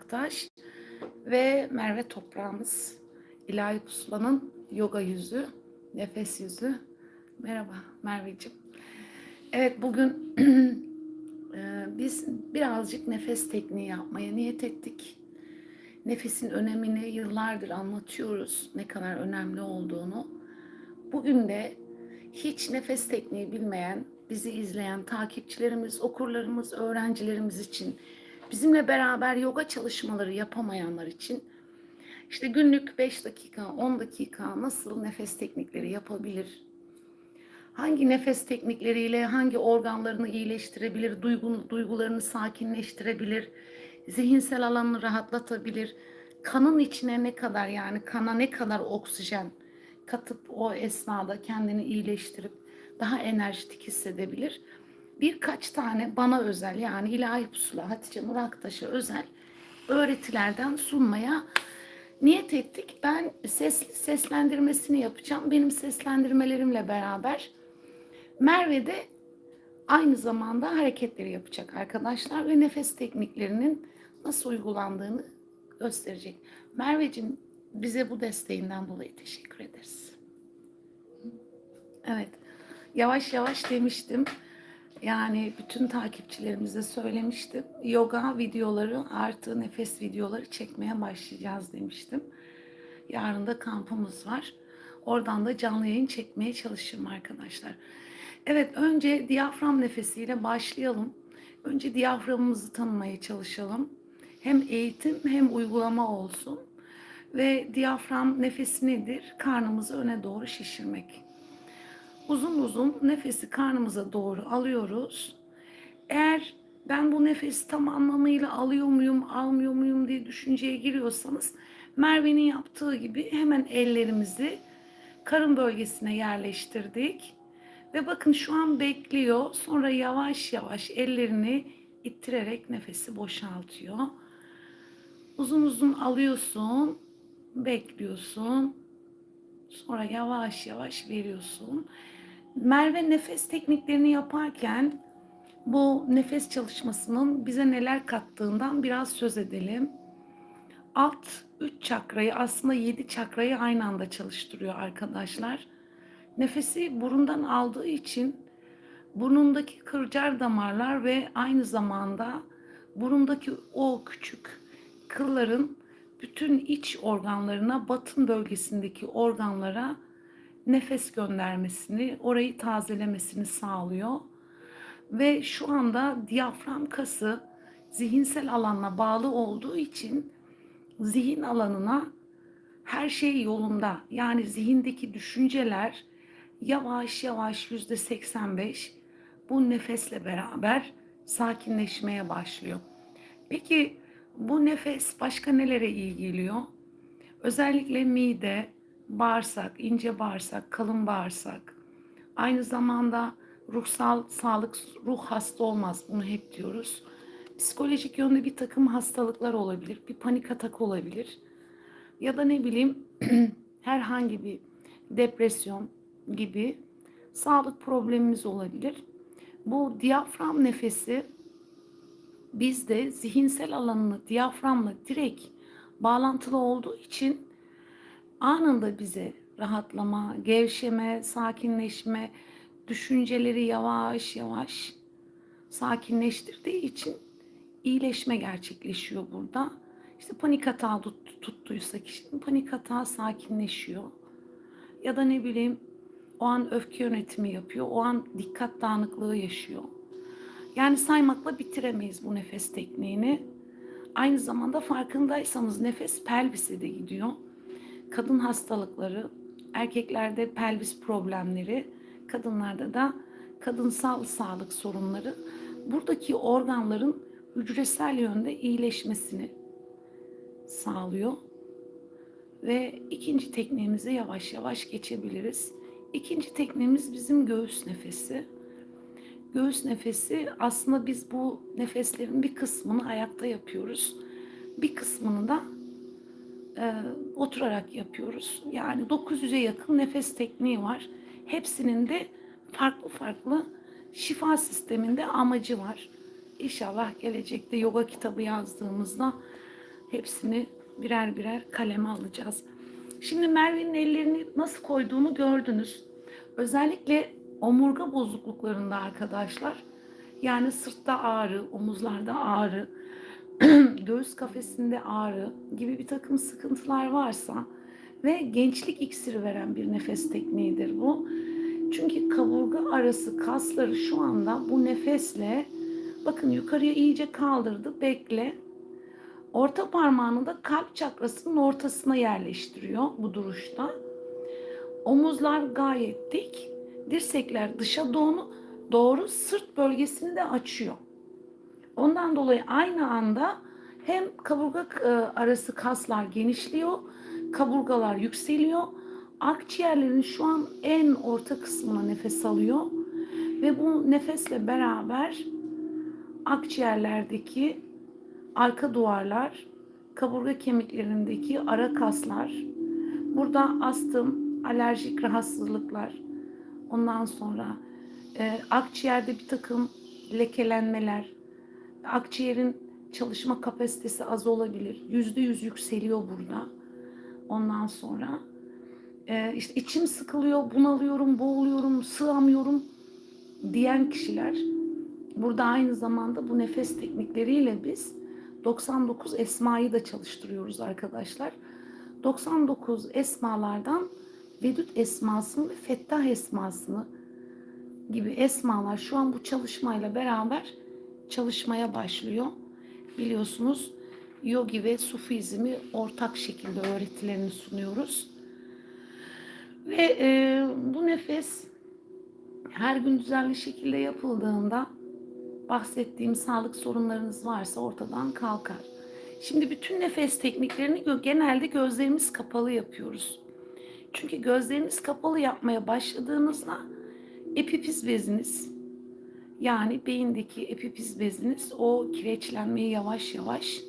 Aktaş ve Merve Toprağımız. İlahi Pusula'nın yoga yüzü, nefes yüzü. Merhaba Merveciğim. Evet bugün e, biz birazcık nefes tekniği yapmaya niyet ettik. Nefesin önemini yıllardır anlatıyoruz. Ne kadar önemli olduğunu. Bugün de hiç nefes tekniği bilmeyen, bizi izleyen takipçilerimiz, okurlarımız, öğrencilerimiz için, bizimle beraber yoga çalışmaları yapamayanlar için işte günlük 5 dakika, 10 dakika nasıl nefes teknikleri yapabilir? Hangi nefes teknikleriyle hangi organlarını iyileştirebilir, duygu, duygularını sakinleştirebilir, zihinsel alanını rahatlatabilir, kanın içine ne kadar yani kana ne kadar oksijen katıp o esnada kendini iyileştirip daha enerjik hissedebilir. Birkaç tane bana özel yani ilahi pusula Hatice Nur özel öğretilerden sunmaya niyet ettik. Ben ses seslendirmesini yapacağım. Benim seslendirmelerimle beraber Merve de aynı zamanda hareketleri yapacak arkadaşlar ve nefes tekniklerinin nasıl uygulandığını gösterecek. Merveciğim bize bu desteğinden dolayı teşekkür ederiz. Evet. Yavaş yavaş demiştim. Yani bütün takipçilerimize söylemiştim. Yoga videoları artı nefes videoları çekmeye başlayacağız demiştim. Yarın da kampımız var. Oradan da canlı yayın çekmeye çalışırım arkadaşlar. Evet önce diyafram nefesiyle başlayalım. Önce diyaframımızı tanımaya çalışalım. Hem eğitim hem uygulama olsun. Ve diyafram nefesi nedir? Karnımızı öne doğru şişirmek. Uzun uzun nefesi karnımıza doğru alıyoruz. Eğer ben bu nefesi tam anlamıyla alıyor muyum, almıyor muyum diye düşünceye giriyorsanız Merve'nin yaptığı gibi hemen ellerimizi karın bölgesine yerleştirdik. Ve bakın şu an bekliyor. Sonra yavaş yavaş ellerini ittirerek nefesi boşaltıyor. Uzun uzun alıyorsun, bekliyorsun. Sonra yavaş yavaş veriyorsun. Merve nefes tekniklerini yaparken bu nefes çalışmasının bize neler kattığından biraz söz edelim. Alt 3 çakrayı aslında 7 çakrayı aynı anda çalıştırıyor arkadaşlar. Nefesi burundan aldığı için burnundaki kırcal damarlar ve aynı zamanda burundaki o küçük kılların bütün iç organlarına, batın bölgesindeki organlara nefes göndermesini, orayı tazelemesini sağlıyor. Ve şu anda diyafram kası zihinsel alanla bağlı olduğu için zihin alanına her şey yolunda. Yani zihindeki düşünceler yavaş yavaş yüzde 85 bu nefesle beraber sakinleşmeye başlıyor. Peki bu nefes başka nelere iyi geliyor? Özellikle mide, bağırsak, ince bağırsak, kalın bağırsak. Aynı zamanda ruhsal sağlık, ruh hasta olmaz. Bunu hep diyoruz. Psikolojik yönde bir takım hastalıklar olabilir. Bir panik atak olabilir. Ya da ne bileyim herhangi bir depresyon gibi sağlık problemimiz olabilir. Bu diyafram nefesi bizde zihinsel alanını diyaframla direkt bağlantılı olduğu için anında bize rahatlama, gevşeme, sakinleşme, düşünceleri yavaş yavaş sakinleştirdiği için iyileşme gerçekleşiyor burada. İşte panik hata tut, tuttuysa kişinin panik hata sakinleşiyor. Ya da ne bileyim o an öfke yönetimi yapıyor. O an dikkat dağınıklığı yaşıyor. Yani saymakla bitiremeyiz bu nefes tekniğini. Aynı zamanda farkındaysanız nefes pelvise de gidiyor. Kadın hastalıkları, erkeklerde pelvis problemleri, kadınlarda da kadınsal sağlık sorunları buradaki organların hücresel yönde iyileşmesini sağlıyor. Ve ikinci tekniğimize yavaş yavaş geçebiliriz. İkinci tekniğimiz bizim göğüs nefesi. Göğüs nefesi aslında biz bu nefeslerin bir kısmını ayakta yapıyoruz. Bir kısmını da e, oturarak yapıyoruz. Yani 900'e yakın nefes tekniği var. Hepsinin de farklı farklı şifa sisteminde amacı var. İnşallah gelecekte yoga kitabı yazdığımızda hepsini birer birer kaleme alacağız. Şimdi Merve'nin ellerini nasıl koyduğunu gördünüz. Özellikle omurga bozukluklarında arkadaşlar yani sırtta ağrı, omuzlarda ağrı, göğüs kafesinde ağrı gibi bir takım sıkıntılar varsa ve gençlik iksiri veren bir nefes tekniğidir bu. Çünkü kaburga arası kasları şu anda bu nefesle bakın yukarıya iyice kaldırdı. Bekle. Orta parmağını da kalp çakrasının ortasına yerleştiriyor bu duruşta. Omuzlar gayet dik. Dirsekler dışa doğru, doğru sırt bölgesini de açıyor. Ondan dolayı aynı anda hem kaburga e, arası kaslar genişliyor, kaburgalar yükseliyor. Akciğerlerin şu an en orta kısmına nefes alıyor ve bu nefesle beraber akciğerlerdeki arka duvarlar, kaburga kemiklerindeki ara kaslar, burada astım, alerjik rahatsızlıklar, ondan sonra e, akciğerde bir takım lekelenmeler, akciğerin çalışma kapasitesi az olabilir. Yüzde yüz yükseliyor burada. Ondan sonra e, işte içim sıkılıyor, bunalıyorum, boğuluyorum, sığamıyorum diyen kişiler burada aynı zamanda bu nefes teknikleriyle biz 99 esmayı da çalıştırıyoruz arkadaşlar. 99 esmalardan Vedüt esmasını ve Fettah esmasını gibi esmalar şu an bu çalışmayla beraber çalışmaya başlıyor. Biliyorsunuz yogi ve sufizmi ortak şekilde öğretilerini sunuyoruz. Ve e, bu nefes her gün düzenli şekilde yapıldığında bahsettiğim sağlık sorunlarınız varsa ortadan kalkar. Şimdi bütün nefes tekniklerini genelde gözlerimiz kapalı yapıyoruz. Çünkü gözleriniz kapalı yapmaya başladığınızda epifiz beziniz yani beyindeki epifiz beziniz o kireçlenmeyi yavaş yavaş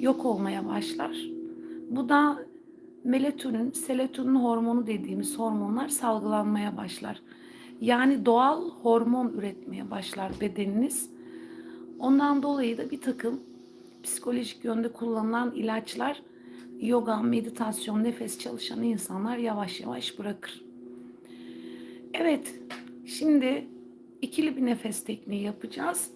yok olmaya başlar. Bu da melatonin, serotonin hormonu dediğimiz hormonlar salgılanmaya başlar. Yani doğal hormon üretmeye başlar bedeniniz. Ondan dolayı da bir takım psikolojik yönde kullanılan ilaçlar, yoga, meditasyon, nefes çalışan insanlar yavaş yavaş bırakır. Evet, şimdi ikili bir nefes tekniği yapacağız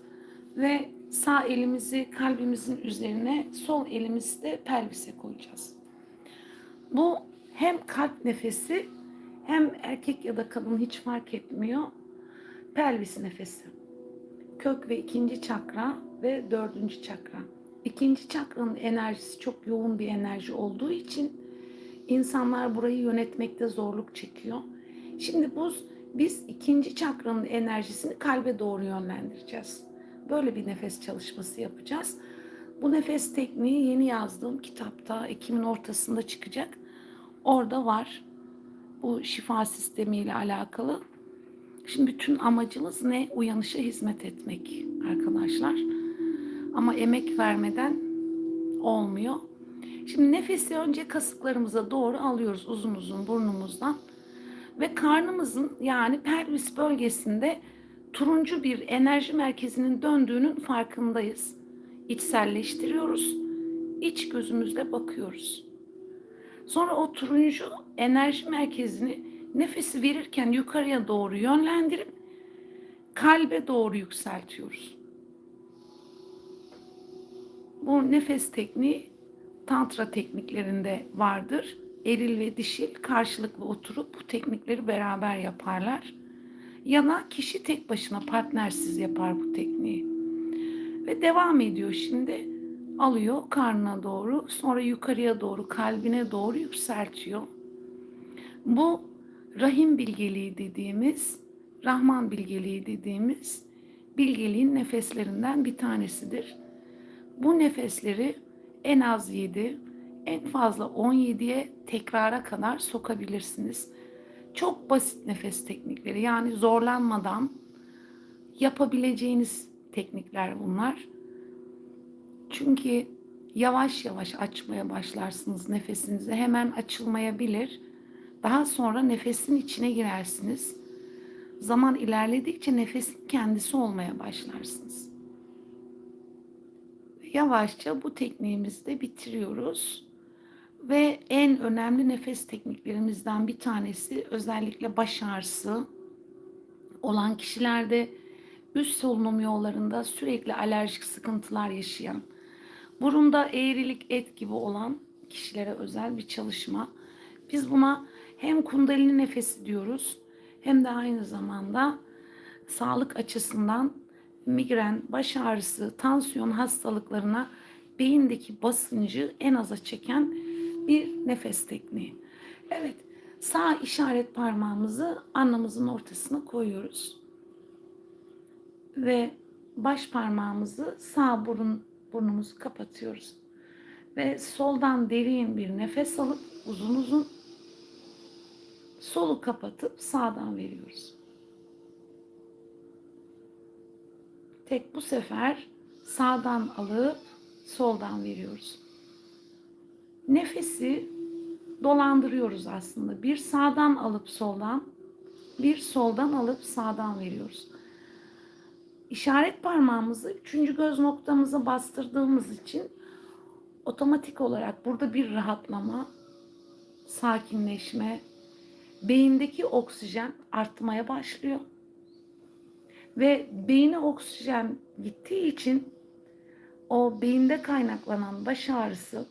ve sağ elimizi kalbimizin üzerine, sol elimizi de pelvise koyacağız. Bu hem kalp nefesi hem erkek ya da kadın hiç fark etmiyor. Pelvis nefesi. Kök ve ikinci çakra ve dördüncü çakra. İkinci çakranın enerjisi çok yoğun bir enerji olduğu için insanlar burayı yönetmekte zorluk çekiyor. Şimdi bu biz ikinci çakranın enerjisini kalbe doğru yönlendireceğiz. Böyle bir nefes çalışması yapacağız. Bu nefes tekniği yeni yazdığım kitapta Ekim'in ortasında çıkacak. Orada var. Bu şifa sistemiyle alakalı. Şimdi bütün amacımız ne? Uyanışa hizmet etmek arkadaşlar. Ama emek vermeden olmuyor. Şimdi nefesi önce kasıklarımıza doğru alıyoruz uzun uzun burnumuzdan. Ve karnımızın yani pelvis bölgesinde turuncu bir enerji merkezinin döndüğünün farkındayız. İçselleştiriyoruz. İç gözümüzle bakıyoruz. Sonra o turuncu enerji merkezini nefesi verirken yukarıya doğru yönlendirip kalbe doğru yükseltiyoruz. Bu nefes tekniği tantra tekniklerinde vardır. Eril ve dişil karşılıklı oturup bu teknikleri beraber yaparlar. Yana kişi tek başına partnersiz yapar bu tekniği. Ve devam ediyor şimdi. Alıyor karnına doğru, sonra yukarıya doğru, kalbine doğru yükseltiyor. Bu rahim bilgeliği dediğimiz, Rahman bilgeliği dediğimiz bilgeliğin nefeslerinden bir tanesidir. Bu nefesleri en az 7, en fazla 17'ye tekrara kadar sokabilirsiniz. Çok basit nefes teknikleri yani zorlanmadan yapabileceğiniz teknikler bunlar. Çünkü yavaş yavaş açmaya başlarsınız nefesinizi. Hemen açılmayabilir. Daha sonra nefesin içine girersiniz. Zaman ilerledikçe nefesin kendisi olmaya başlarsınız. Yavaşça bu tekniğimizi de bitiriyoruz. Ve en önemli nefes tekniklerimizden bir tanesi özellikle baş ağrısı olan kişilerde üst solunum yollarında sürekli alerjik sıkıntılar yaşayan, burunda eğrilik et gibi olan kişilere özel bir çalışma. Biz buna hem kundalini nefesi diyoruz hem de aynı zamanda sağlık açısından migren, baş ağrısı, tansiyon hastalıklarına beyindeki basıncı en aza çeken bir nefes tekniği. Evet, sağ işaret parmağımızı alnımızın ortasına koyuyoruz. Ve baş parmağımızı sağ burun burnumuzu kapatıyoruz. Ve soldan derin bir nefes alıp uzun uzun solu kapatıp sağdan veriyoruz. Tek bu sefer sağdan alıp soldan veriyoruz. Nefesi dolandırıyoruz aslında. Bir sağdan alıp soldan, bir soldan alıp sağdan veriyoruz. İşaret parmağımızı üçüncü göz noktamıza bastırdığımız için otomatik olarak burada bir rahatlama, sakinleşme, beyindeki oksijen artmaya başlıyor. Ve beyine oksijen gittiği için o beyinde kaynaklanan baş ağrısı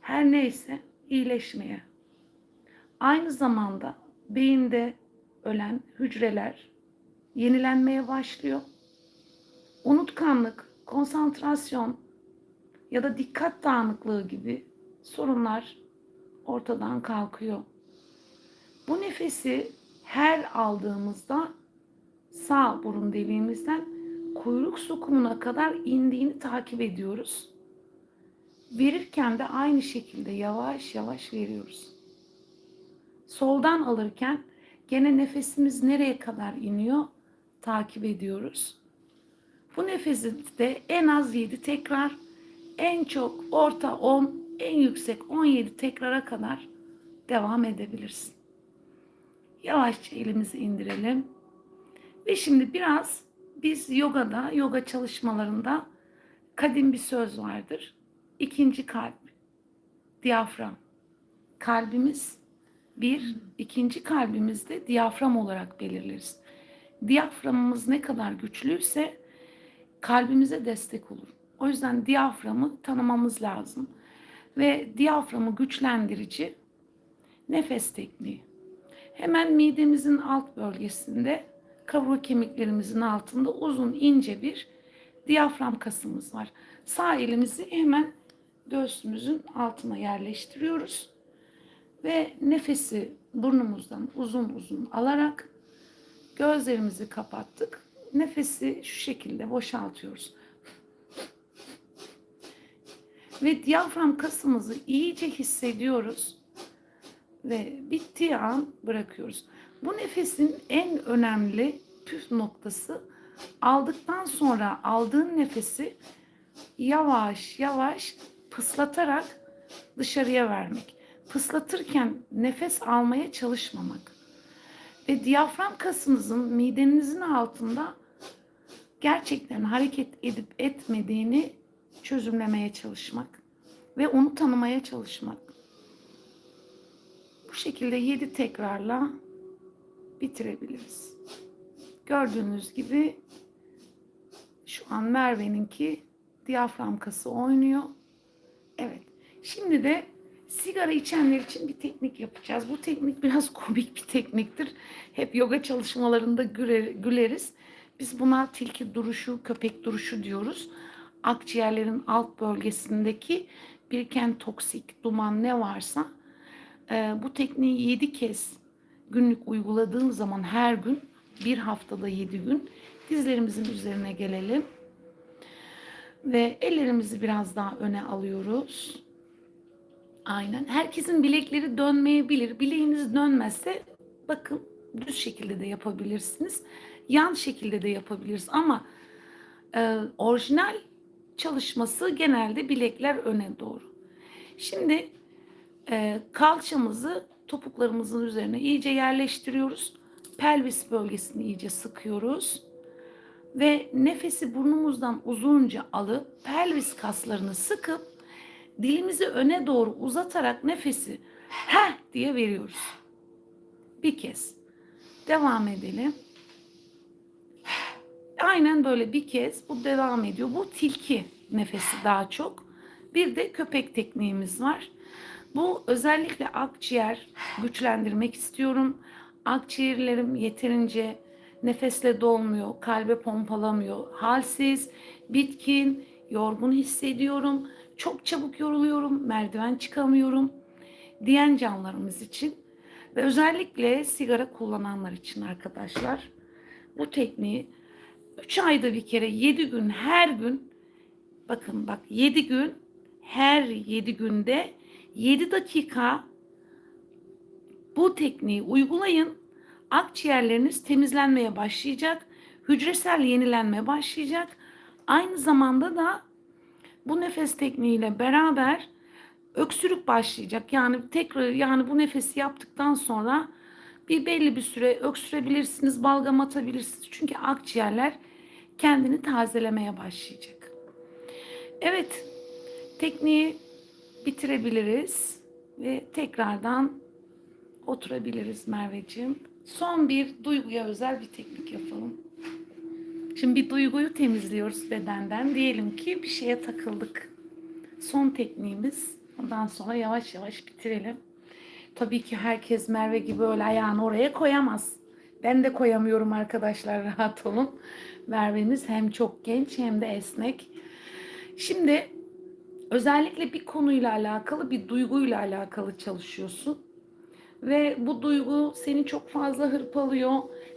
her neyse iyileşmeye. Aynı zamanda beyinde ölen hücreler yenilenmeye başlıyor. Unutkanlık, konsantrasyon ya da dikkat dağınıklığı gibi sorunlar ortadan kalkıyor. Bu nefesi her aldığımızda sağ burun deliğimizden kuyruk sokumuna kadar indiğini takip ediyoruz. Verirken de aynı şekilde yavaş yavaş veriyoruz. Soldan alırken gene nefesimiz nereye kadar iniyor takip ediyoruz. Bu nefesi de en az 7 tekrar, en çok orta 10, en yüksek 17 tekrara kadar devam edebilirsin. Yavaşça elimizi indirelim. Ve şimdi biraz biz yogada, yoga çalışmalarında kadim bir söz vardır. İkinci kalp, diyafram. Kalbimiz bir, ikinci kalbimizde diyafram olarak belirleriz. Diyaframımız ne kadar güçlüyse kalbimize destek olur. O yüzden diyaframı tanımamız lazım. Ve diyaframı güçlendirici nefes tekniği. Hemen midemizin alt bölgesinde kaburga kemiklerimizin altında uzun ince bir diyafram kasımız var. Sağ elimizi hemen göğsümüzün altına yerleştiriyoruz ve nefesi burnumuzdan uzun uzun alarak gözlerimizi kapattık. Nefesi şu şekilde boşaltıyoruz. Ve diyafram kasımızı iyice hissediyoruz ve bittiği an bırakıyoruz. Bu nefesin en önemli püf noktası aldıktan sonra aldığın nefesi yavaş yavaş pıslatarak dışarıya vermek. Pıslatırken nefes almaya çalışmamak. Ve diyafram kasınızın midenizin altında gerçekten hareket edip etmediğini çözümlemeye çalışmak ve onu tanımaya çalışmak. Bu şekilde 7 tekrarla bitirebiliriz. Gördüğünüz gibi şu an Merve'ninki diyafram kası oynuyor. Evet. Şimdi de sigara içenler için bir teknik yapacağız. Bu teknik biraz komik bir tekniktir. Hep yoga çalışmalarında güleriz. Biz buna tilki duruşu, köpek duruşu diyoruz. Akciğerlerin alt bölgesindeki biriken toksik duman ne varsa e, bu tekniği 7 kez günlük uyguladığım zaman her gün bir haftada 7 gün dizlerimizin üzerine gelelim. Ve ellerimizi biraz daha öne alıyoruz. Aynen. Herkesin bilekleri dönmeyebilir. Bileğiniz dönmezse bakın düz şekilde de yapabilirsiniz. Yan şekilde de yapabiliriz ama e, orijinal çalışması genelde bilekler öne doğru. Şimdi e, kalçamızı topuklarımızın üzerine iyice yerleştiriyoruz. Pelvis bölgesini iyice sıkıyoruz. Ve nefesi burnumuzdan uzunca alıp pelvis kaslarını sıkıp dilimizi öne doğru uzatarak nefesi heh diye veriyoruz. Bir kez. Devam edelim. Aynen böyle bir kez bu devam ediyor. Bu tilki nefesi daha çok. Bir de köpek tekniğimiz var. Bu özellikle akciğer güçlendirmek istiyorum. Akciğerlerim yeterince nefesle dolmuyor, kalbe pompalamıyor. Halsiz, bitkin, yorgun hissediyorum. Çok çabuk yoruluyorum, merdiven çıkamıyorum diyen canlarımız için ve özellikle sigara kullananlar için arkadaşlar bu tekniği 3 ayda bir kere 7 gün her gün bakın bak 7 gün her 7 günde 7 dakika bu tekniği uygulayın. Akciğerleriniz temizlenmeye başlayacak. Hücresel yenilenme başlayacak. Aynı zamanda da bu nefes tekniğiyle beraber öksürük başlayacak. Yani tekrar yani bu nefesi yaptıktan sonra bir belli bir süre öksürebilirsiniz, balgam atabilirsiniz. Çünkü akciğerler kendini tazelemeye başlayacak. Evet, tekniği bitirebiliriz ve tekrardan oturabiliriz Merveciğim. Son bir duyguya özel bir teknik yapalım. Şimdi bir duyguyu temizliyoruz bedenden. Diyelim ki bir şeye takıldık. Son tekniğimiz. Ondan sonra yavaş yavaş bitirelim. Tabii ki herkes Merve gibi öyle ayağını oraya koyamaz. Ben de koyamıyorum arkadaşlar rahat olun. Merve'miz hem çok genç hem de esnek. Şimdi özellikle bir konuyla alakalı bir duyguyla alakalı çalışıyorsun. Ve bu duygu seni çok fazla hırpalıyor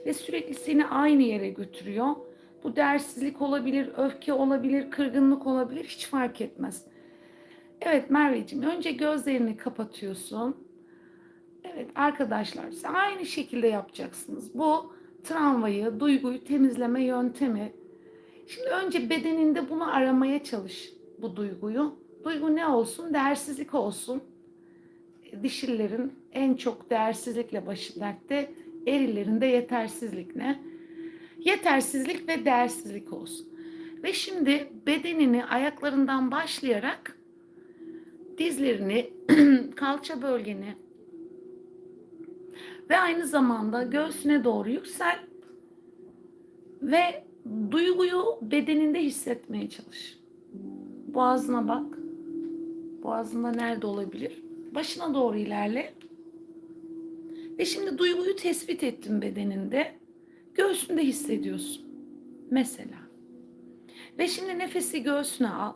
ve sürekli seni aynı yere götürüyor. Bu dersizlik olabilir, öfke olabilir, kırgınlık olabilir hiç fark etmez. Evet Merveciğim önce gözlerini kapatıyorsun. Evet arkadaşlar siz aynı şekilde yapacaksınız. Bu travmayı, duyguyu temizleme yöntemi. Şimdi önce bedeninde bunu aramaya çalış bu duyguyu. Duygu ne olsun? Değersizlik olsun. Dişillerin en çok değersizlikle başı dertte, erillerin de yetersizlik ne? Yetersizlik ve değersizlik olsun. Ve şimdi bedenini ayaklarından başlayarak dizlerini, kalça bölgeni ve aynı zamanda göğsüne doğru yüksel ve duyguyu bedeninde hissetmeye çalış. Boğazına bak. Boğazında nerede olabilir? Başına doğru ilerle. Ve şimdi duyguyu tespit ettin bedeninde. Göğsünde hissediyorsun. Mesela. Ve şimdi nefesi göğsüne al.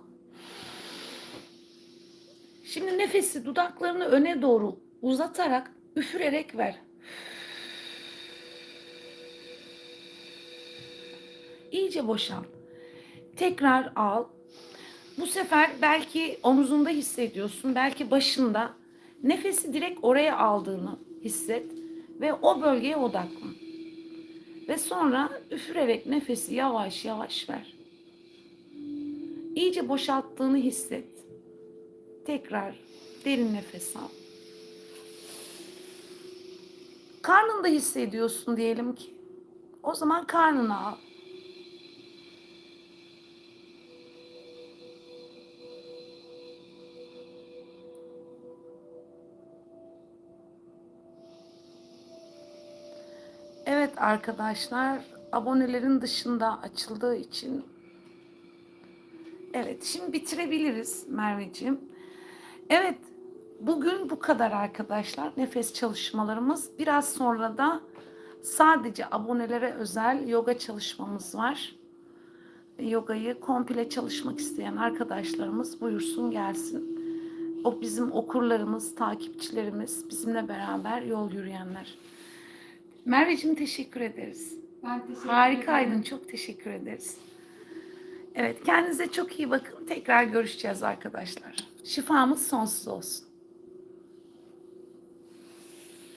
Şimdi nefesi dudaklarını öne doğru uzatarak üfürerek ver. İyice boşalt. Tekrar al. Bu sefer belki omuzunda hissediyorsun, belki başında. Nefesi direkt oraya aldığını hisset ve o bölgeye odaklan. Ve sonra üfürerek nefesi yavaş yavaş ver. İyice boşalttığını hisset. Tekrar derin nefes al. Karnında hissediyorsun diyelim ki. O zaman karnını al. Arkadaşlar, abonelerin dışında açıldığı için Evet, şimdi bitirebiliriz Merveciğim. Evet, bugün bu kadar arkadaşlar. Nefes çalışmalarımız. Biraz sonra da sadece abonelere özel yoga çalışmamız var. Yogayı komple çalışmak isteyen arkadaşlarımız buyursun gelsin. O bizim okurlarımız, takipçilerimiz, bizimle beraber yol yürüyenler. Merveciğim teşekkür ederiz. Ben teşekkür Harikaydın. ederim. Çok teşekkür ederiz. Evet kendinize çok iyi bakın. Tekrar görüşeceğiz arkadaşlar. Şifamız sonsuz olsun.